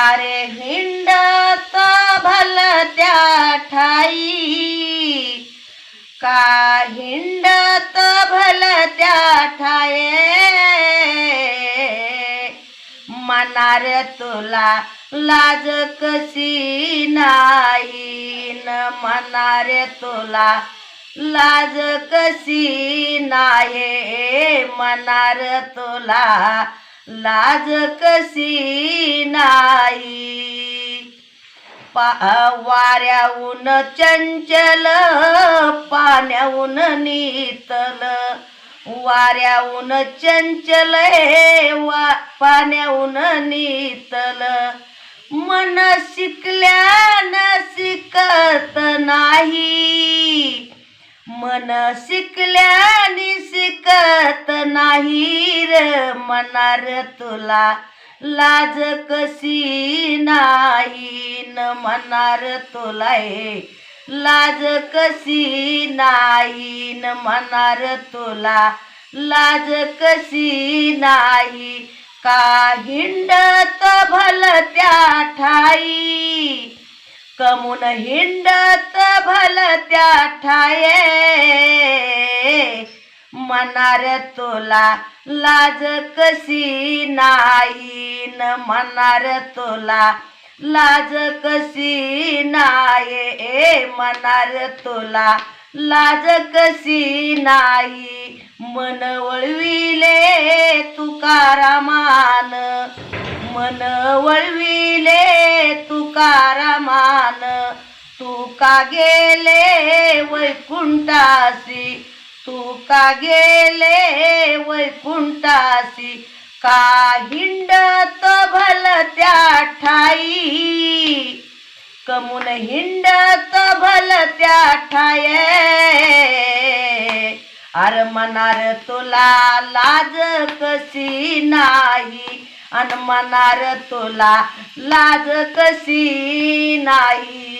कारे हिंडत भलत्या ठाई. का हिंडत भलत्या ठाये? मनार तुला लाज कशी नाही? न मनार तुला लाज कशी नाही? मनार तुला लाज कशी वाऱ्याहून चंचल पाण्याहून नीतल. वाऱ्याहून चंचल हे वा पाण्याहून नीतल. मन शिकल्यान शिकत नाही. मन शिकल्याने शिकत नाही र मनार तुला. लाज कशी नाही तुला हे. लाज कशी नाही न तुला. लाज कशी नाही. का हिंडत भलत्या ठाई? कमून हिंडत भलत्या ठाये. मनार तुला लाज कशी नाही न मनार तुला. लाज कशी नाही ए मनार तुला? लाज कशी नाही? मन वळविले तुकारामान. मन वळविले तुकारामान. तू का गेले वैकुंठासी? तू का गेले वैकुंठासी? का हिंडत भलत्या ठाई? कमुन हिंडत भलत्या ठाय? अर मनार तुला लाज कशी नाही? अन मनार तुला लाज कशी नाही?